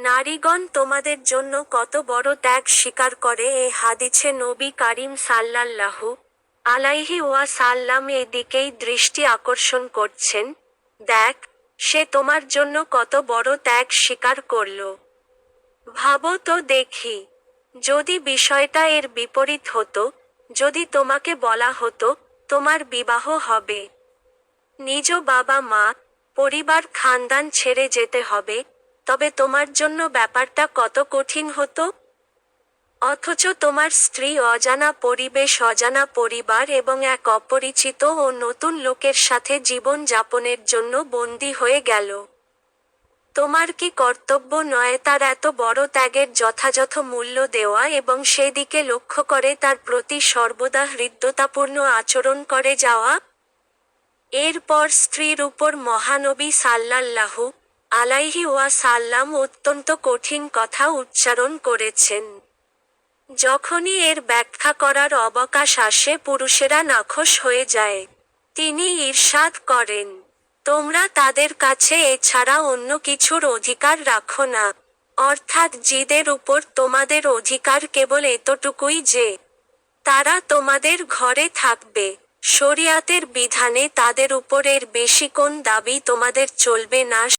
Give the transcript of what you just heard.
নারীগণ তোমাদের জন্য কত বড় ত্যাগ স্বীকার করে এ হাদিছে নবী কারিম সাল্লাল্লাহু আলাইহি ওয়া সাল্লাম এদিকেই দৃষ্টি আকর্ষণ করছেন। দেখ, সে তোমার জন্য কত বড় ত্যাগ স্বীকার করল। ভাবো তো দেখি, যদি বিষয়টা এর বিপরীত হতো, যদি তোমাকে বলা হতো, তোমার বিবাহ হবে। নিজ বাবা মা পরিবার খানদান ছেড়ে যেতে হবে তবে তোমার জন্য ব্যাপারটা কত কঠিন হতো? অথচ তোমার স্ত্রী অজানা পরিবেশ, অজানা পরিবার এবং এক অপরিচিত ও নতুন লোকের সাথে জীবন যাপনের জন্য বন্দী হয়ে গেল। তোমার কি কর্তব্য নয় তার এত বড় ত্যাগের যথাযথ মূল্য দেওয়া এবং সেদিকে লক্ষ্য করে তার প্রতি সর্বদা হৃদ্যতাপূর্ণ আচরণ করে যাওয়া? এরপর স্ত্রীর উপর মহানবী সাল্লাল্লাহু আলাইহি ওয়া সাল্লাম অত্যন্ত কঠিন কথা উচ্চারণ করেছেন। যখনই এর ব্যাখ্যা করার অবকাশ আসে, পুরুষেরা নাখোশ হয়ে যায়। তিনি ঈর্ষাদ করেন, তোমরা তাদের কাছে এছাড়া অন্য কিছুর অধিকার রাখো না। অর্থাৎ জিদের উপর তোমাদের অধিকার কেবল এতটুকুই যে, তারা তোমাদের ঘরে থাকবে। শরিয়াতের বিধানে তাদের উপরের বেশি কোন দাবি তোমাদের চলবে না